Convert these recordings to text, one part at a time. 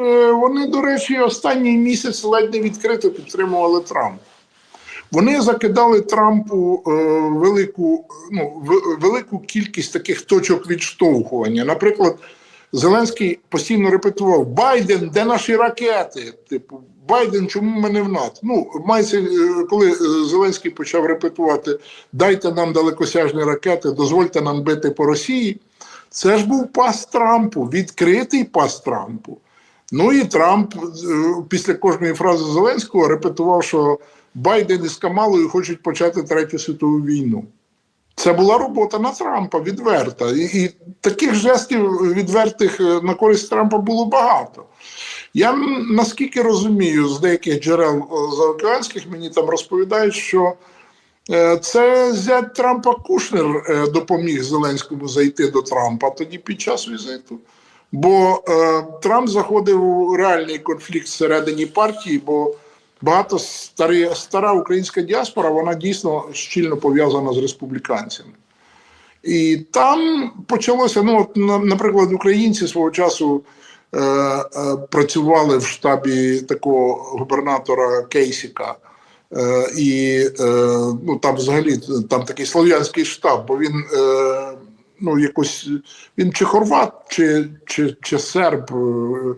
е, вони, до речі, останній місяць ледь не відкрито підтримували Трампа. Вони закидали Трампу е, велику, ну, в- велику кількість таких точок відштовхування. Наприклад, Зеленський постійно репетував: Байден, де наші ракети? Типу, Байден, чому ми не в НАТО? Ну, мається, е, коли е, Зеленський почав репетувати: дайте нам далекосяжні ракети, дозвольте нам бити по Росії. Це ж був пас Трампу, відкритий пас Трампу. Ну і Трамп е, після кожної фрази Зеленського репетував, що Байден із Камалою хочуть почати третю світову війну. Це була робота на Трампа відверта. І, і таких жестів відвертих е, на користь Трампа було багато. Я наскільки розумію з деяких джерел е, заокеанських, мені там розповідають, що це зять Трампа Кушнер допоміг Зеленському зайти до Трампа тоді під час візиту. Бо е, Трамп заходив у реальний конфлікт всередині партії, бо багато старі, стара українська діаспора, вона дійсно щільно пов'язана з республіканцями. І там почалося, ну, от, наприклад, українці свого часу е, е, працювали в штабі такого губернатора Кейсіка. Е, і е, ну, там взагалі там такий слов'янський штаб, бо він е, ну, якось він чи хорват, чи, чи, чи серб е,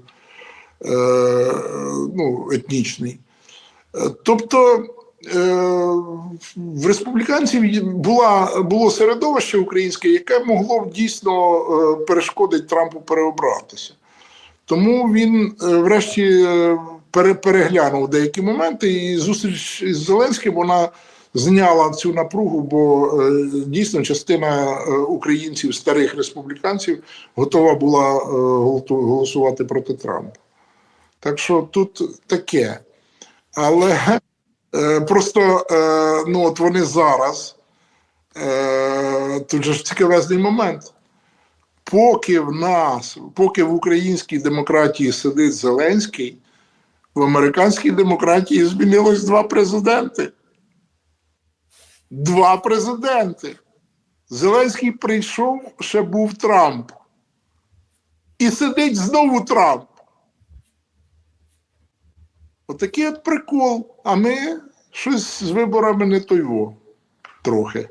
е, ну, етнічний. Е, Тобто е, в республіканців була, було середовище українське, яке могло дійсно е, перешкодити Трампу переобратися. Тому він, врешті, переглянув деякі моменти, і зустріч із Зеленським вона зняла цю напругу, бо е, дійсно частина е, українців, старих республіканців, готова була е, голосувати проти Трампа. Так що тут таке. Але просто ну, от вони зараз, тут же ж цікавезний момент. Поки в нас, поки в українській демократії сидить Зеленський, в американській демократії змінилось два президенти. Два президенти. Зеленський прийшов, ще був Трамп. І сидить знову Трамп. Отакий от прикол. А ми щось з виборами не тойво. Трохи.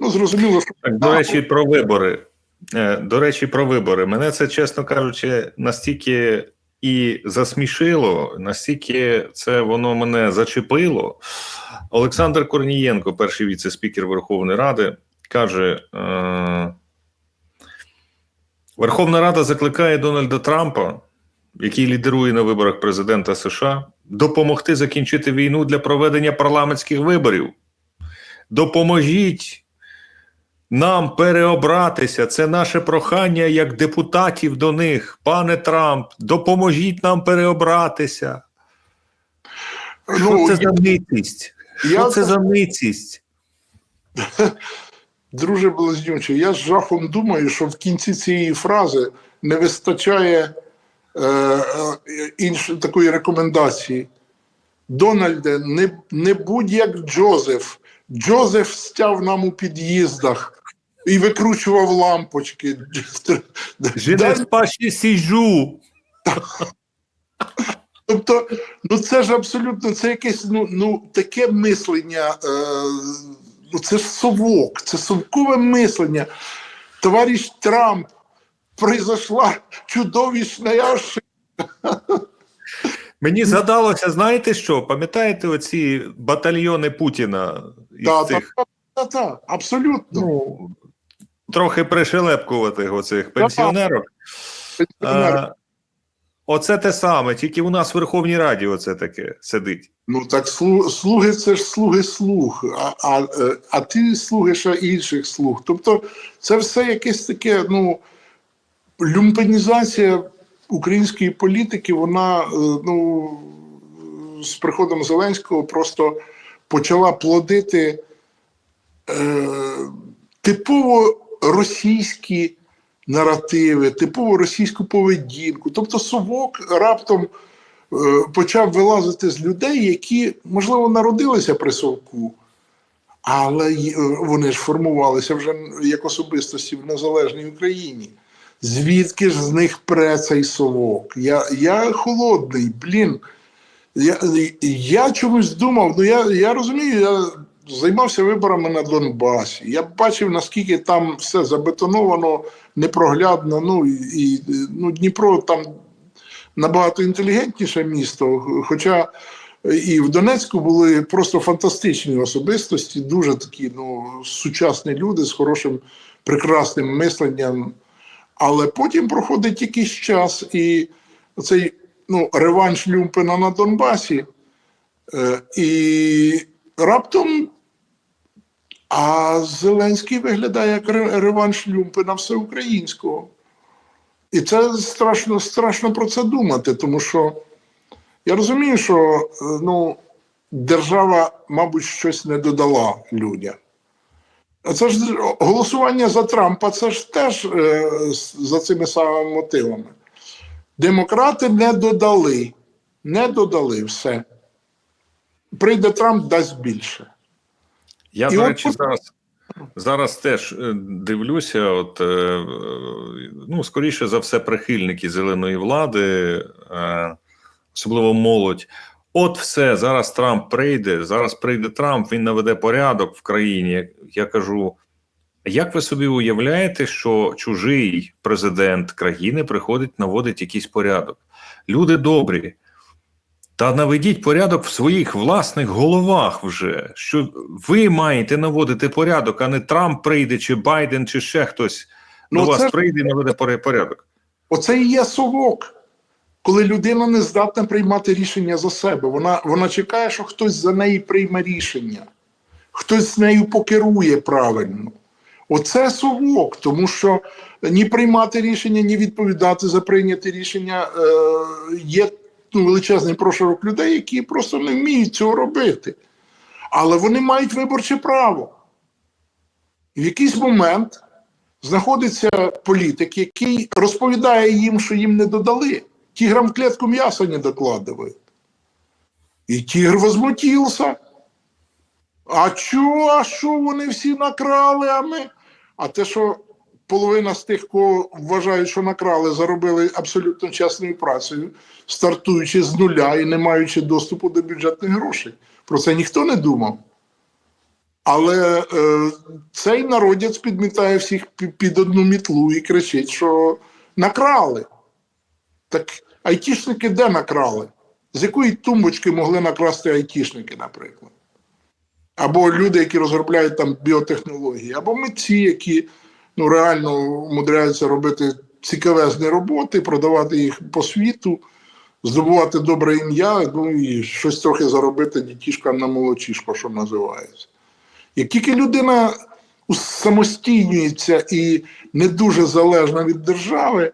Ну, зрозуміло, що Так, до речі, про вибори. Е, До речі, про вибори. Мене це, чесно кажучи, настільки і засмішило, настільки це воно мене зачепило. Олександр Корнієнко, перший віце-спікер Верховної Ради, каже: е- Верховна Рада закликає Дональда Трампа, який лідерує на виборах президента США, допомогти закінчити війну для проведення парламентських виборів. Допоможіть нам переобратися. Це наше прохання як депутатів до них. Пане Трамп, допоможіть нам переобратися. Що ну, це за ницість? Що я- це за ницість? Друже Блазнючий, я з жахом думаю, що в кінці цієї фрази не вистачає е, е, іншої такої рекомендації. Дональде, не, не будь як Джозеф. Джозеф стяв нам у під'їздах і викручував лампочки. Дай- паші сіжу. Тобто, ну це ж абсолютно це якесь ну, ну таке мислення. Е, ну це ж совок, це совкове мислення. Товариш Трамп, произошла чудовищна ошибка. Мені згадалося, знаєте що? Пам'ятаєте оці батальйони Путіна із Та, та, цих та, та, та, абсолютно. ну, трохи пришелепкуватих оцих пенсіонерок? А, оце те саме, тільки у нас в Верховній Раді оце таке сидить. Ну так слуги це ж слуги слуг, а, а, е, а ти слуги ще інших слуг. Тобто це все якесь таке, ну, люмпенізація української політики, вона е, ну, з приходом Зеленського просто почала плодити е, типово російські наративи, типово російську поведінку. Тобто совок раптом е, почав вилазити з людей, які, можливо, народилися при совку, але е, вони ж формувалися вже як особистості в незалежній Україні. звідки ж з них пре цей совок. Я, я холодний, блін. Я, я чомусь думав, ну я, я розумію, я займався виборами на Донбасі. Я бачив, наскільки там все забетоновано, непроглядно. Ну, і, ну, Дніпро там набагато інтелігентніше місто. Хоча і в Донецьку були просто фантастичні особистості, дуже такі ну, сучасні люди з хорошим, прекрасним мисленням. Але потім проходить якийсь час, і цей ну, реванш Люмпена на Донбасі. Е, і раптом а Зеленський виглядає як ре- реванш Люмпена всеукраїнського. І це страшно, страшно про це думати, тому що я розумію, що е, ну, держава, мабуть, щось не додала людям. А це ж голосування за Трампа, це ж теж е, за цими самими мотивами. Демократи не додали, не додали все. Прийде Трамп, дасть більше. Я, І до речі, тут- зараз, зараз теж е, дивлюся, от, е, ну, скоріше за все, прихильники зеленої влади, е, особливо молодь. От все, зараз Трамп прийде, зараз прийде Трамп, він наведе порядок в країні. Я кажу, як ви собі уявляєте, що чужий президент країни приходить, наводить якийсь порядок? Люди добрі. Та наведіть порядок в своїх власних головах вже. Що ви маєте наводити порядок, а не Трамп прийде, чи Байден, чи ще хтось Ну, до вас це- прийде і наведе порядок. Оце і є совок, коли людина не здатна приймати рішення за себе. Вона, вона чекає, що хтось за неї прийме рішення, хтось з нею покерує правильно. Оце совок, тому що ні приймати рішення, ні відповідати за прийняті рішення е, є величезний прошарок людей, які просто не вміють цього робити. Але вони мають виборче право. І в якийсь момент знаходиться політик, який розповідає їм, що їм не додали. Тиграм в клетку м'яса не докладывают. І тигр возмутився. А чого, а що вони всі накрали, а ми? А те, що половина з тих, кого вважають, що накрали, заробили абсолютно чесною працею, стартуючи з нуля і не маючи доступу до бюджетних грошей. Про це ніхто не думав. Але е, цей народець підмітає всіх під одну мітлу і кричить, що накрали. Так айтішники де накрали? З якої тумбочки могли накрасти айтішники, наприклад? Або люди, які розробляють там біотехнології, або митці, які ну, реально умудряються робити цікавезні роботи, продавати їх по світу, здобувати добре ім'я, ну і щось трохи заробити дітішкам на молочішко, що називається. Як тільки людина самостійнюється і не дуже залежна від держави,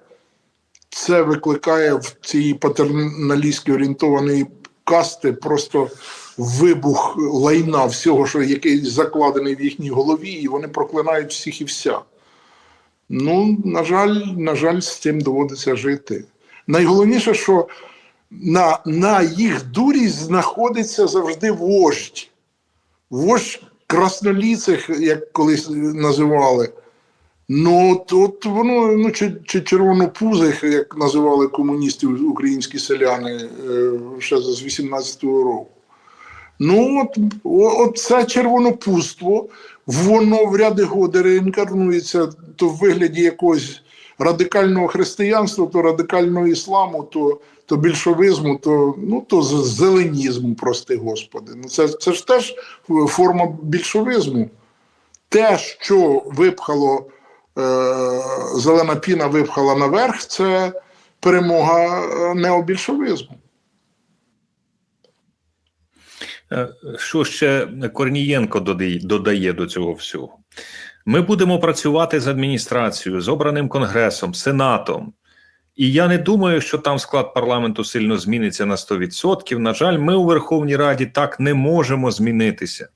це викликає в цій патерналістськи орієнтованої касти просто вибух лайна всього, що який закладений в їхній голові, і вони проклинають всіх і вся. Ну, на жаль, на жаль, з цим доводиться жити. Найголовніше, що на, на їх дурість знаходиться завжди вождь. Вождь красноліцих, як колись називали. Ну, тут воно, ну, чи, чи червонопузих, як називали комуністів українські селяни е, ще з 18-го року. Ну, от, от це червонопузство, воно в ряди годи реінкарнується то в вигляді якогось радикального християнства, то радикального ісламу, то, то більшовизму, то, ну, то зеленізму, прости Господи. Ну, це, це ж теж форма більшовизму. Те, що випхало, е, зелена піна випхала наверх, це перемога е, необільшовизму. Е, Що ще Корнієнко додає, до цього всього? Ми будемо працювати з адміністрацією, з обраним конгресом, сенатом. І я не думаю, що там склад парламенту сильно зміниться на 100%. На жаль, ми у Верховній Раді так не можемо змінитися.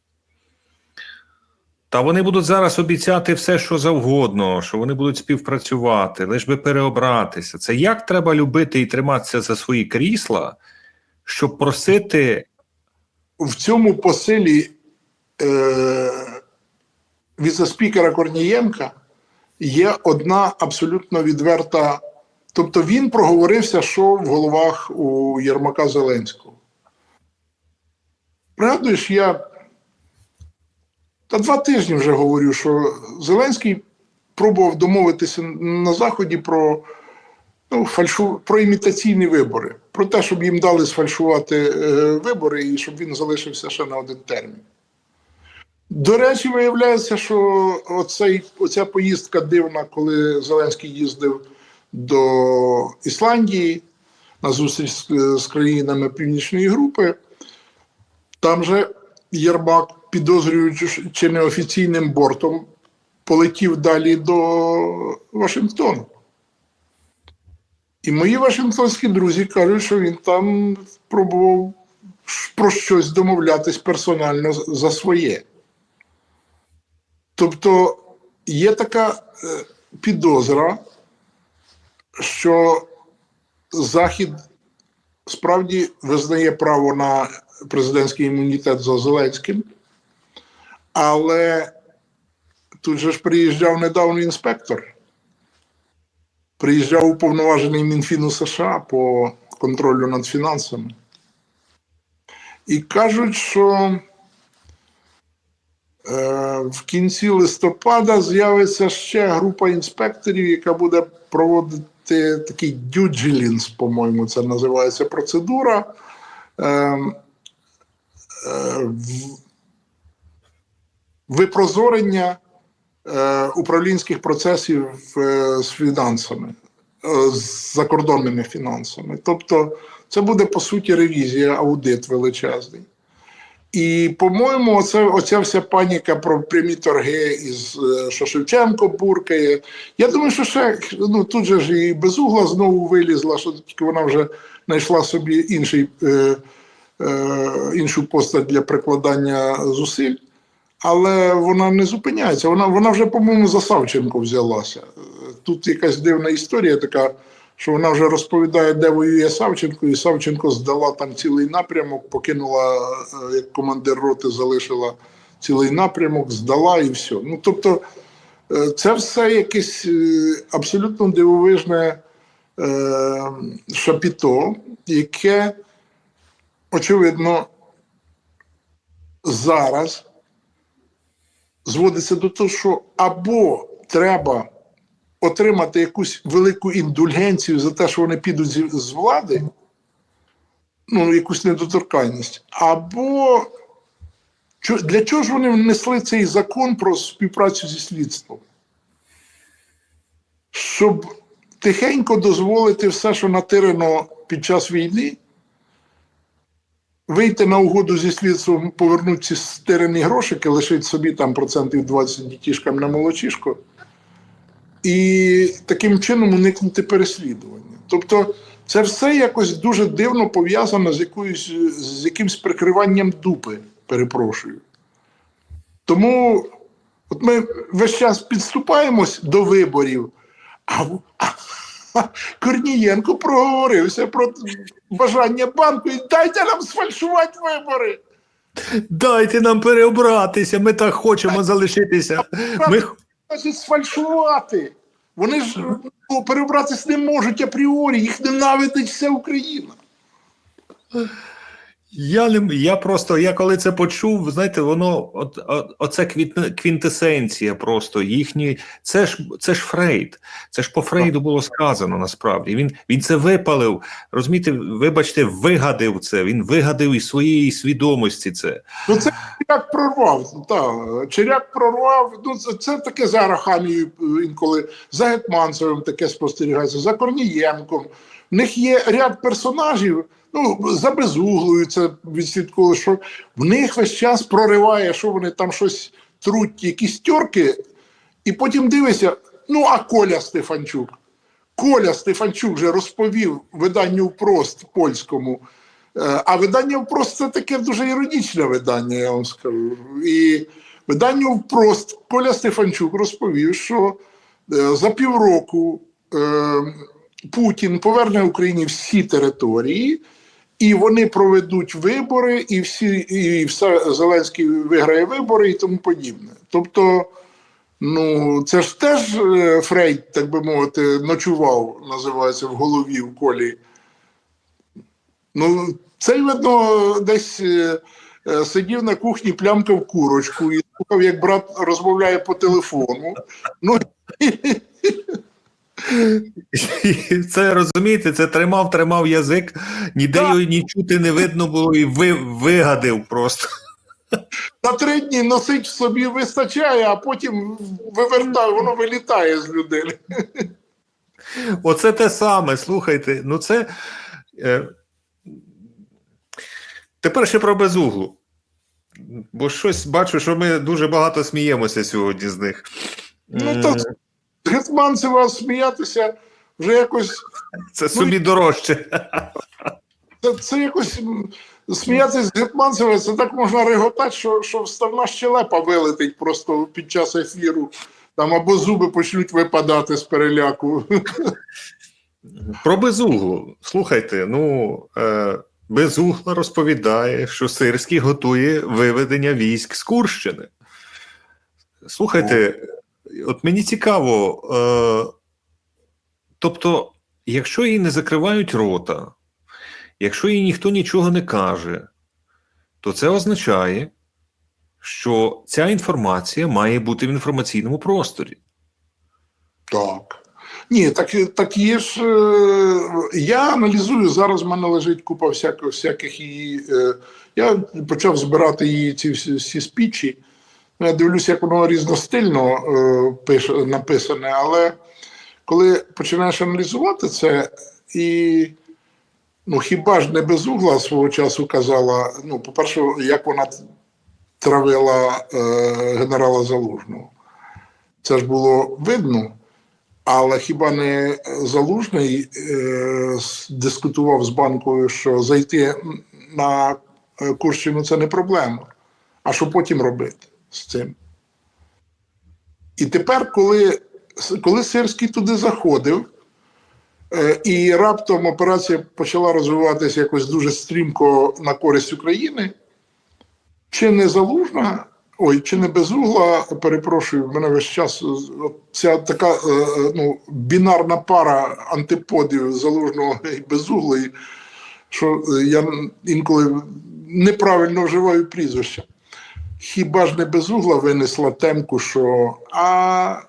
Та вони будуть зараз обіцяти все, що завгодно, що вони будуть співпрацювати, лиш би переобратися. Це як треба любити і триматися за свої крісла, щоб просити в цьому посилі е, віце-спікера Корнієнка є одна абсолютно відверта. Тобто він проговорився, що в головах у Єрмака Зеленського. Пригадуєш, я та два тижні вже говорю, що Зеленський пробував домовитися на Заході про, ну, фальшу, про імітаційні вибори, про те, щоб їм дали сфальшувати е, вибори і щоб він залишився ще на один термін. До речі, виявляється, що оцей, оця поїздка дивна, коли Зеленський їздив до Ісландії на зустріч з, з країнами Північної групи, там же Єрмак, підозрюючи чи неофіційним бортом, полетів далі до Вашингтону. І мої вашингтонські друзі кажуть, що він там пробував про щось домовлятись персонально за своє. Тобто є така е, підозра, що Захід справді визнає право на президентський імунітет за Зеленським, але тут же ж приїжджав недавно інспектор. Приїжджав уповноважений Мінфіну США по контролю над фінансами. І кажуть, що е, в кінці листопада з'явиться ще група інспекторів, яка буде проводити такий due по-моєму, це називається процедура. Е, е, випрозорення управлінських процесів е, з фінансами, е, з закордонними фінансами. Тобто, це буде по суті ревізія, аудит величезний. І, по-моєму, оця вся паніка про прямі торги із е, що Шевченко буркає. Я думаю, що ще ну, тут же ж і безугла знову вилізла, що тільки вона вже знайшла собі інший, е, е, іншу постать для прикладання зусиль. Але вона не зупиняється. Вона, вона вже, по-моєму, за Савченко взялася. Тут якась дивна історія така, що вона вже розповідає, де воює Савченко, і Савченко здала там цілий напрямок, покинула е, як командир роти, залишила цілий напрямок, здала і все. Ну тобто, е, це все якесь е, абсолютно дивовижне шапіто, яке, очевидно, зараз зводиться до того, що або треба отримати якусь велику індульгенцію за те, що вони підуть з, влади, ну, якусь недоторканність, або для чого ж вони внесли цей закон про співпрацю зі слідством? Щоб тихенько дозволити все, що натирено під час війни, вийти на угоду зі слідством, повернути ці стирені грошики, лишити собі там процентів 20 дітішкам на молочишко, і таким чином уникнути переслідування. Тобто, це все якось дуже дивно пов'язано з якоюсь з якимсь прикриванням дупи, перепрошую. Тому от ми весь час підступаємось до виборів, а, а Корнієнко проговорився про бажання банку і дайте нам сфальшувати вибори. Дайте нам переобратися, ми так хочемо залишитися. Ми... х- сфальшувати. Вони ж ну, перебратися не можуть апріорі, їх ненавидить вся Україна. Я не я просто я коли це почув, знаєте, воно от, от оце квінтесенція просто їхні. Це ж це ж Фрейд. Це ж по Фрейду було сказано насправді. Він він це випалив. Розумієте, вибачте, вигадив це. Він вигадив із своєї свідомості це. Ну це Чиряк прорвав. Та, Чиряк прорвав. Ну, це, це таке за Арахамією е, інколи, за Гетманцевим таке спостерігається, за Корнієнком. В них є ряд персонажів. Ну, за безуглою це відслідковано, що в них весь час прориває, що вони там щось труть, якісь тьорки, і потім дивишся, ну а Коля Стефанчук. Коля Стефанчук вже розповів виданню «Впрост» польському. Е, А видання «Впрост» – це таке дуже іронічне видання, я вам скажу. І видання «Впрост» Коля Стефанчук розповів, що е, за півроку е, Путін поверне Україні всі території, і вони проведуть вибори, і всі, і все Зеленський виграє вибори і тому подібне. Тобто, Ну, це ж теж е, Фрейд, так би мовити, ночував, називається в голові в колі. Ну, цей, видно, десь е, е, сидів на кухні, плямкав курочку і слухав, як брат розмовляє по телефону. Ну, І Це розумієте, це тримав, тримав язик, ніде його ні чути не видно було, і ви, вигадив просто. на три дні носить в собі вистачає, а потім вивертає, воно вилітає з людини. Оце те саме. Слухайте, ну це. Е, тепер ще про безуглу. Бо щось бачу, що ми дуже багато сміємося сьогодні з них. Ну, то Гетманцева сміятися вже якось Це собі дорожче. Це, це якось сміятися з Гетманцева, це так можна реготати, що, що вставна щелепа вилетить просто під час ефіру. Там або зуби почнуть випадати з переляку. Про безуглу. Слухайте, ну е, безугла розповідає, що Сирський готує виведення військ з Курщини. Слухайте, от мені цікаво. Е, тобто, якщо їй не закривають рота, якщо їй ніхто нічого не каже, то це означає, що ця інформація має бути в інформаційному просторі. Так. Ні, так, так є ж. е, Я аналізую, зараз в мене лежить купа всяких, всяких її. е, Я почав збирати її ці всі, всі спічі. Я дивлюся, як воно різностильно е, пише, написане, але коли починаєш аналізувати це, і ну, хіба ж не без угла свого часу казала, ну, по-перше, як вона травила е, генерала Залужного. Це ж було видно. Але хіба не Залужний е, дискутував з банкою, що зайти на е, Курщину це не проблема. А що потім робити з цим? І тепер, коли, коли Сирський туди заходив, е, і раптом операція почала розвиватися якось дуже стрімко на користь України, чи не залужна, ой, чи не безугла, перепрошую, в мене весь час е, ця така е, ну, бінарна пара антиподів залужного і безуглої, що я інколи неправильно вживаю прізвище. Хіба ж не безугла винесла темку, що а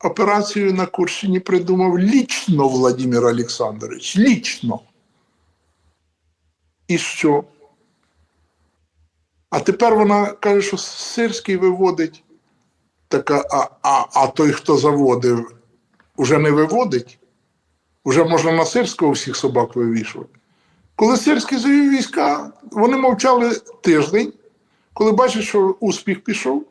операцію на Курщині придумав лічно Владимир Олександрович. Лічно. І що? А тепер вона каже, що Сирський виводить. Така, а, а, а той, хто заводив, уже не виводить. Уже можна на Сирського всіх собак вивішувати. Коли Сирський завів війська, вони мовчали тиждень. Коли бачать, що успіх пішов,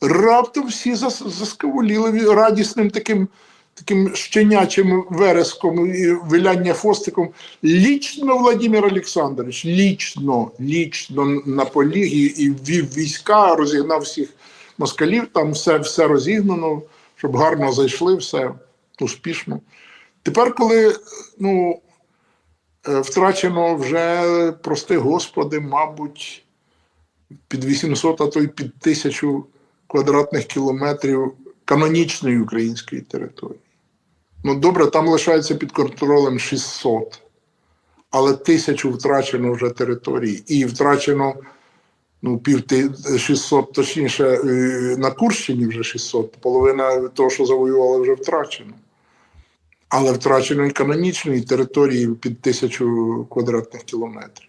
раптом всі зас- заскавуліли радісним таким, таким щенячим вереском і виляння фостиком. Лічно Владимир Олександрович, лічно, лічно наполіг і ввів війська, розігнав всіх москалів, там все, все розігнано, щоб гарно зайшли, все успішно. Тепер, коли ну, е, втрачено вже, прости Господи, мабуть, під 800, а то й під 1000 квадратних кілометрів канонічної української території. Ну, добре, там лишається під контролем 600, але тисячу втрачено вже території. І втрачено ну, пів 600, точніше, е, на Курщині вже 600, половина того, що завоювали, вже втрачено. Але втрачено і канонічної території під тисячу квадратних кілометрів.